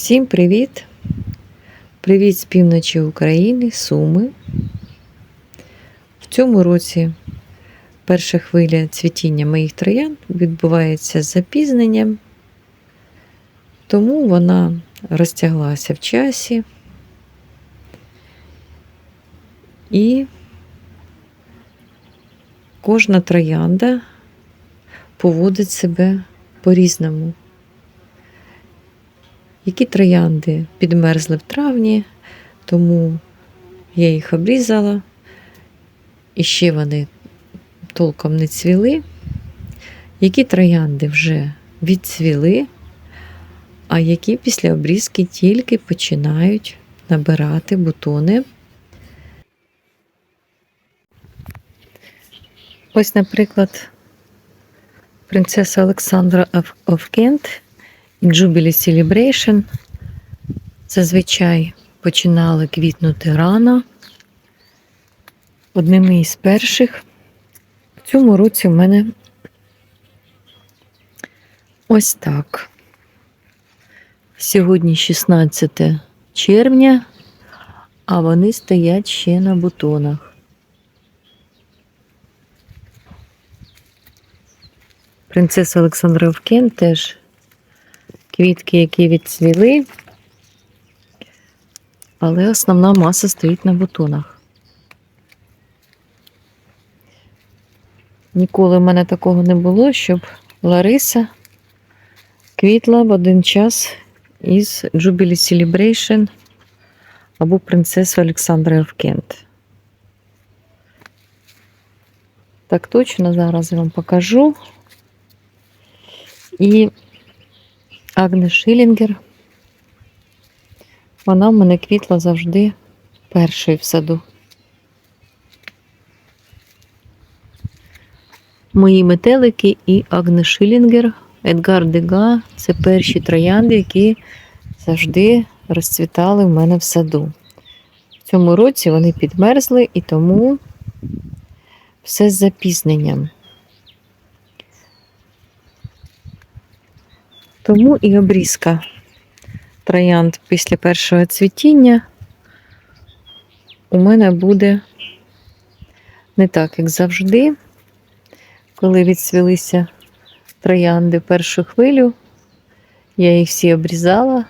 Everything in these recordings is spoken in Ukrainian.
Всім привіт! Привіт з півночі України, Суми. В цьому році перша хвиля цвітіння моїх троян відбувається з запізненням, тому вона розтяглася в часі і кожна троянда поводить себе по-різному. Які троянди підмерзли в травні, тому я їх обрізала. І ще вони толком не цвіли. Які троянди вже відцвіли, а які після обрізки тільки починають набирати бутони. Ось, наприклад, принцеса Олександра of Кент і Jubilee Celebration зазвичай починали квітнути рано. Одними із перших. В цьому році в мене ось так. Сьогодні 16 червня, а вони стоять ще на бутонах. Принцеса Олександра Овкен теж квітки, які відцвіли, але основна маса стоїть на бутонах. Ніколи в мене такого не було, щоб Лариса квітла в один час із Jubilee Celebration або принцесу Олександра Евкент. Так точно зараз я вам покажу. І Агнес Шилінгер. Вона в мене квітла завжди першою в саду. Мої метелики і Агнес Шилінгер, Едгар Дега це перші троянди, які завжди розцвітали в мене в саду. В цьому році вони підмерзли і тому все з запізненням. Тому і обрізка троянд після першого цвітіння у мене буде не так, як завжди. Коли відсвілися троянди першу хвилю, я їх всі обрізала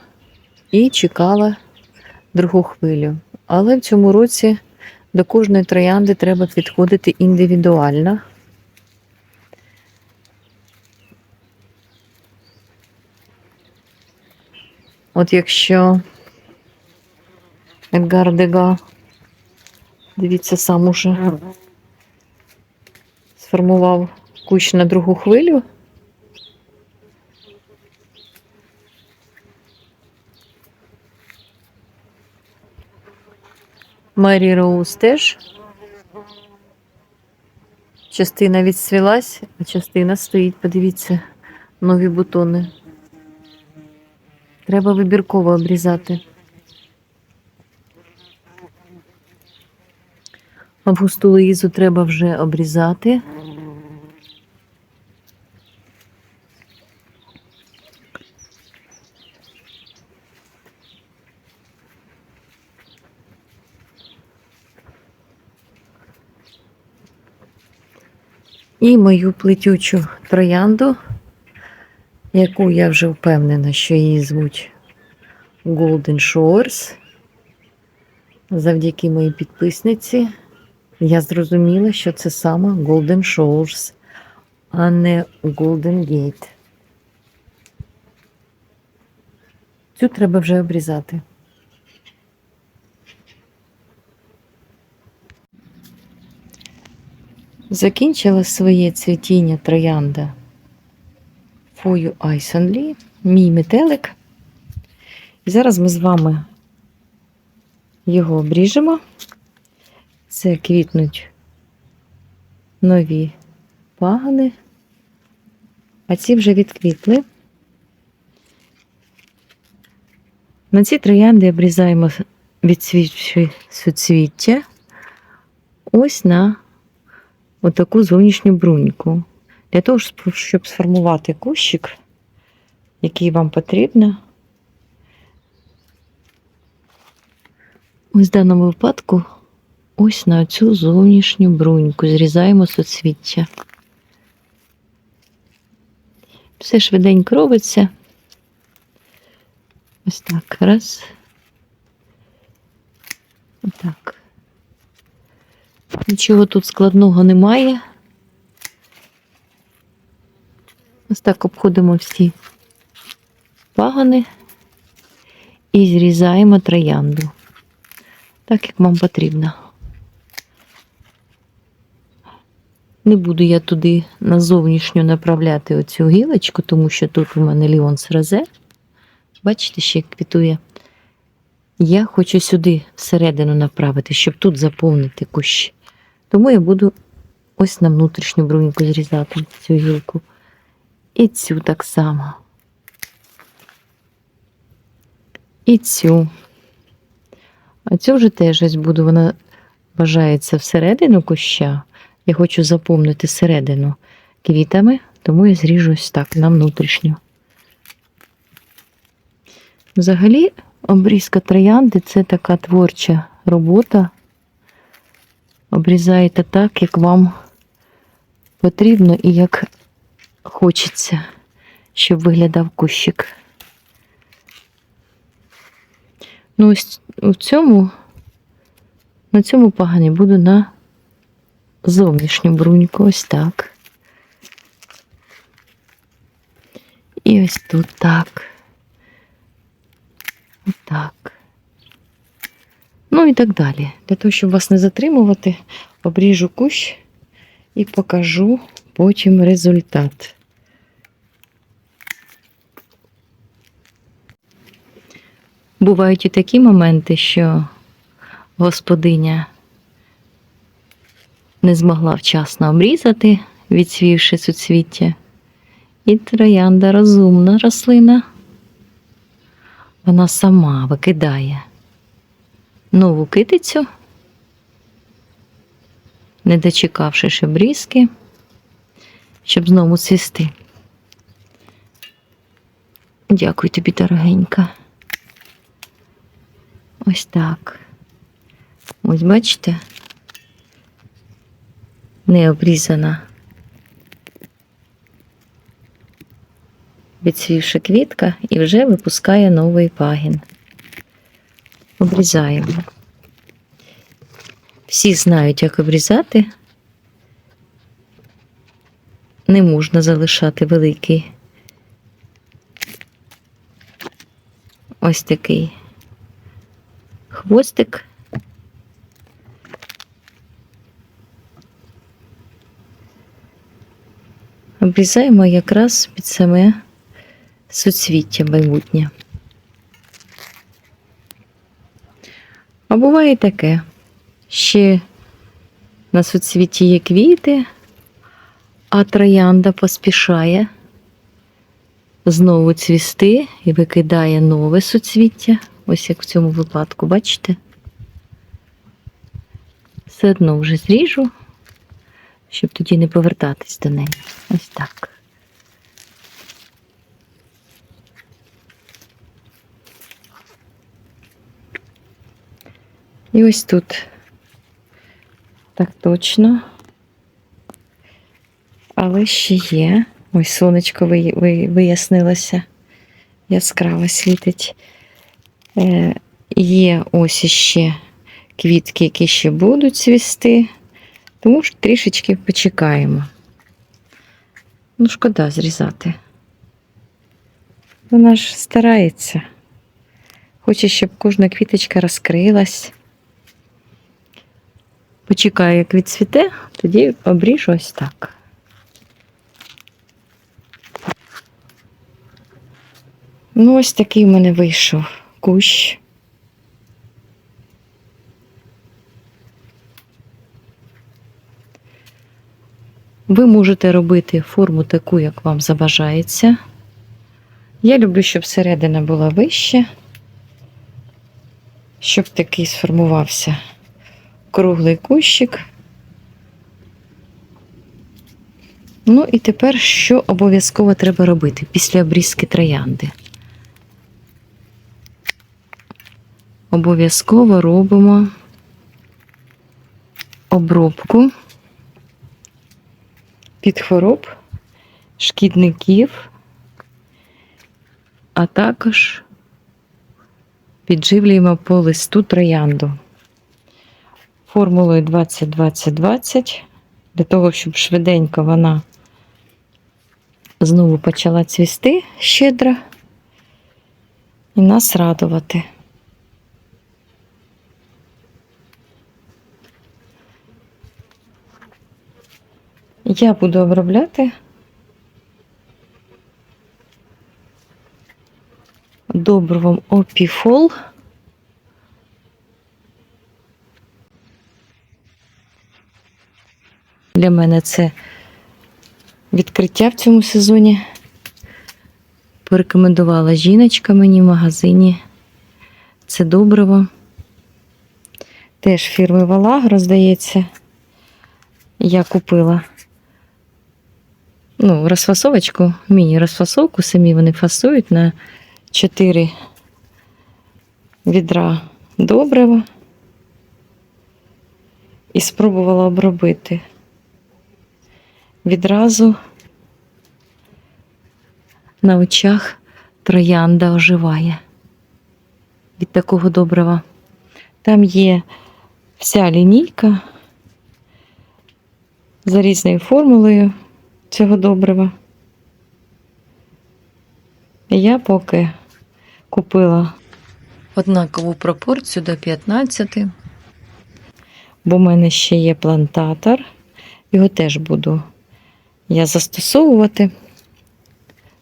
і чекала другу хвилю. Але в цьому році до кожної троянди треба підходити індивідуально. От якщо Едгар Дега, дивіться, сам уже сформував кущ на другу хвилю. Мері Роуз теж. Частина відсвілась, а частина стоїть, подивіться, нові бутони. Треба вибірково обрізати. Августу Луїзу треба вже обрізати. І мою плетючу троянду, яку я вже впевнена, що її звуть Golden Shores. Завдяки моїй підписниці я зрозуміла, що це саме Golden Shores, а не Golden Gate. Цю треба вже обрізати. Закінчила своє цвітіння троянда Фою Айсонлі, мій метелик. І зараз ми з вами його обріжемо. Це квітнуть нові пагани, а ці вже відквітли. На ці троянди обрізаємо відсвічі суцвіття ось на отаку зовнішню бруньку. Для того, щоб сформувати кущик, який вам потрібно, Ось в даному випадку ось на цю зовнішню бруньку зрізаємо соцвіття. Все швиденько робиться. Ось так. Раз. Отак. Нічого тут складного немає. Ось так обходимо всі пагони і зрізаємо троянду. Так, як вам потрібно. Не буду я туди на зовнішню направляти оцю гілочку, тому що тут у мене ліон розе. Бачите, ще квітує. Я хочу сюди всередину направити, щоб тут заповнити кущ. Тому я буду ось на внутрішню бруньку зрізати цю гілку. І цю так само. І цю. А цю вже теж ось буду, вона вважається всередину куща. Я хочу заповнити середину квітами, тому я зріжу ось так на внутрішню. Взагалі, обрізка троянди це така творча робота. Обрізаєте так, як вам потрібно і як хочеться, щоб виглядав кущик. Ну, ось в цьому, на цьому пагані буду на зовнішню бруньку, ось так. І ось тут так. Отак. Ну і так далі. Для того, щоб вас не затримувати, обріжу кущ і покажу потім результат. Бувають і такі моменти, що господиня не змогла вчасно обрізати, відсвівши суцвіття. І троянда розумна рослина. Вона сама викидає нову китицю, не дочекавши обрізки, щоб знову цвісти. Дякую тобі, дорогенька. Ось так. Ось бачите, не обрізана. Відцвівша квітка і вже випускає новий пагін. Обрізаємо. Всі знають, як обрізати. Не можна залишати великий. Ось такий хвостик. Обрізаємо якраз під саме суцвіття майбутнє. А буває таке. Ще на суцвіті є квіти, а троянда поспішає знову цвісти і викидає нове суцвіття. Ось як в цьому випадку, бачите? Все одно вже зріжу, щоб тоді не повертатись до неї. Ось так. І ось тут так точно. Але ще є. Ось сонечко ви- ви- вияснилося. Яскраво світить. Е, є ось іще квітки, які ще будуть цвісти. Тому ж трішечки почекаємо. Ну, шкода зрізати. Вона ж старається. Хоче, щоб кожна квіточка розкрилась. Почекаю, як відцвіте, тоді обріжу ось так. Ну, ось такий в мене вийшов кущ. Ви можете робити форму таку, як вам забажається. Я люблю, щоб середина була вища, щоб такий сформувався круглий кущик. Ну і тепер що обов'язково треба робити після обрізки троянди? Обов'язково робимо обробку від хвороб, шкідників, а також підживлюємо по листу троянду формулою 20-20-20 для того, щоб швиденько вона знову почала цвісти щедро і нас радувати. Я буду обробляти добривом опіфол. Для мене це відкриття в цьому сезоні. Порекомендувала жіночка мені в магазині. Це добриво. Теж фірми Валагро, здається. Я купила ну, розфасовочку, міні-розфасовку, самі вони фасують на 4 відра добрива. І спробувала обробити. Відразу на очах троянда оживає від такого добрива. Там є вся лінійка за різною формулою цього добрива. Я поки купила однакову пропорцію до 15, бо в мене ще є плантатор. Його теж буду я застосовувати.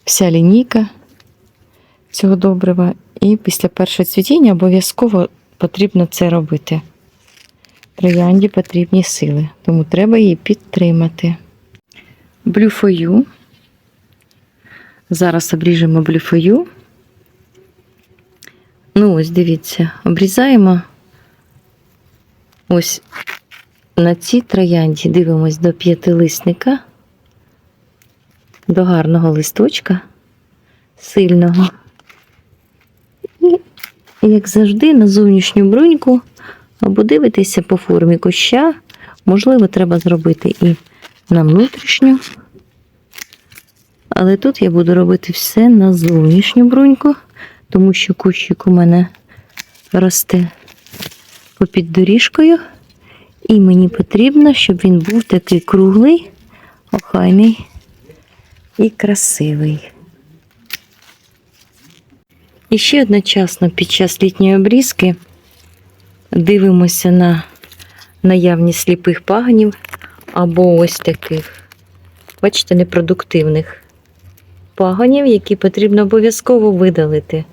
Вся лінійка цього добрива. І після першого цвітіння обов'язково потрібно це робити. Троянді потрібні сили, тому треба її підтримати. Блюфою. Зараз обріжемо блюфою. Ну, ось дивіться, обрізаємо ось на цій троянді дивимось до п'ятилисника, до гарного листочка, сильного. І, як завжди, на зовнішню бруньку або дивитися по формі куща. Можливо, треба зробити і на внутрішню. Але тут я буду робити все на зовнішню бруньку, тому що кущик у мене росте попід доріжкою. І мені потрібно, щоб він був такий круглий, охайний і красивий. І ще одночасно під час літньої обрізки дивимося на наявність сліпих пагонів або ось таких, бачите, непродуктивних пагонів, які потрібно обов'язково видалити.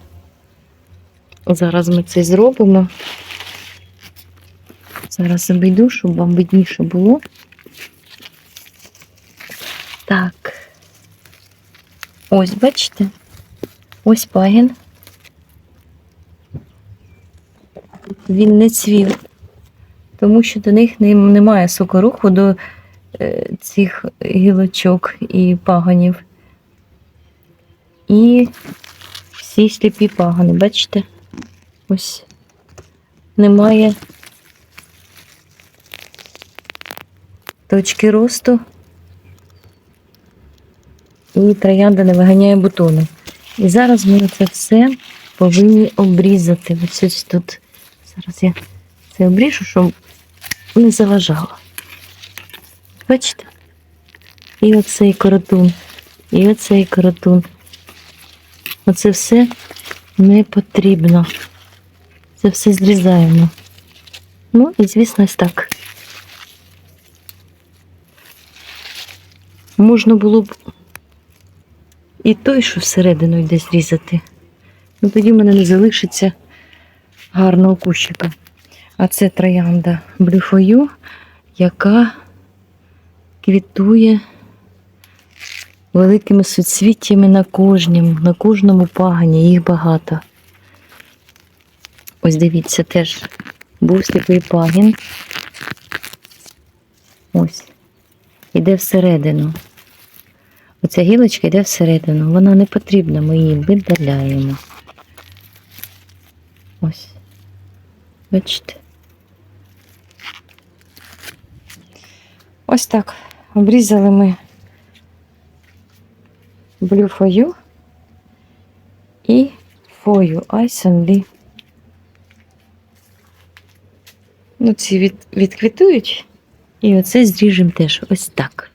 Зараз ми це зробимо. Зараз обійду, щоб вам видніше було. Так. Ось, бачите? Ось пагін. Він не цвів, тому що до них немає сокоруху до цих гілочок і пагонів. І всі сліпі пагони, бачите? Ось немає точки росту. І троянда не виганяє бутони. І зараз ми це все повинні обрізати. Ось ось тут. Зараз я це обріжу, щоб не заважало. Бачите? І оцей коротун, і оцей коротун. Оце все не потрібно. Це все зрізаємо. Ну і, звісно, ось так. Можна було б і той, що всередину йде зрізати. Ну тоді в мене не залишиться гарного кущика. А це троянда блюфою, яка квітує великими суцвіттями на кожному, на кожному пагані, їх багато. Ось дивіться, теж був сліпий пагін. Ось. Іде всередину. Оця гілочка йде всередину. Вона не потрібна, ми її видаляємо. Ось. Бачите? Ось так. Обрізали ми you і Ice only. Ну, ці від, відквітують. І оце зріжемо теж ось так.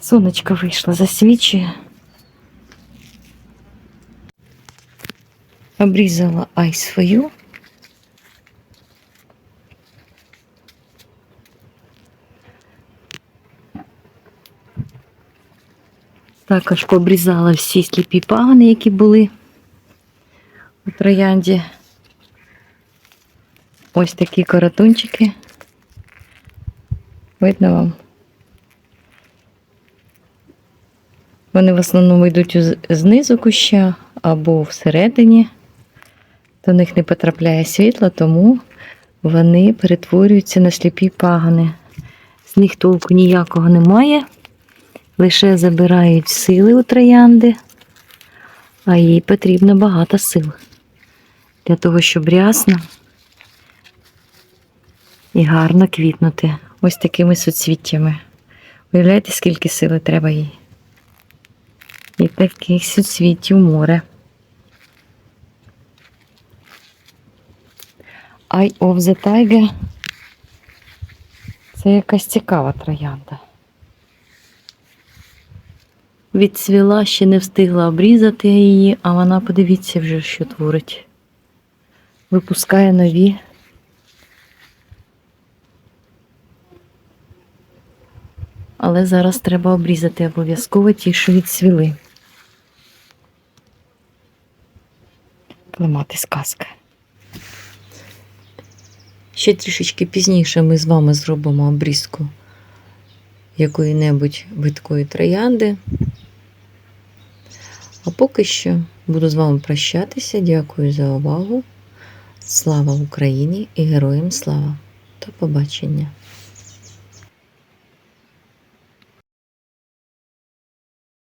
Сонечко вийшло, засвічує. Обрізала айс свою. Також пообрізала всі сліпі пагони, які були у троянді. Ось такі коротунчики. Видно вам? Вони в основному йдуть знизу куща або всередині. До них не потрапляє світло, тому вони перетворюються на сліпі пагани. З них толку ніякого немає, лише забирають сили у троянди, а їй потрібно багато сил для того, щоб рясно і гарно квітнути ось такими суцвіттями. Уявляєте, скільки сили треба їй? І таких суцвіттів море. Eye of the Tiger. Це якась цікава троянда. Відцвіла, ще не встигла обрізати її, а вона, подивіться вже, що творить. Випускає нові. Але зараз треба обрізати обов'язково ті, що відцвіли. Клемати сказка. Ще трішечки пізніше ми з вами зробимо обрізку якої-небудь видкої троянди. А поки що буду з вами прощатися. Дякую за увагу. Слава Україні і героям слава! До побачення!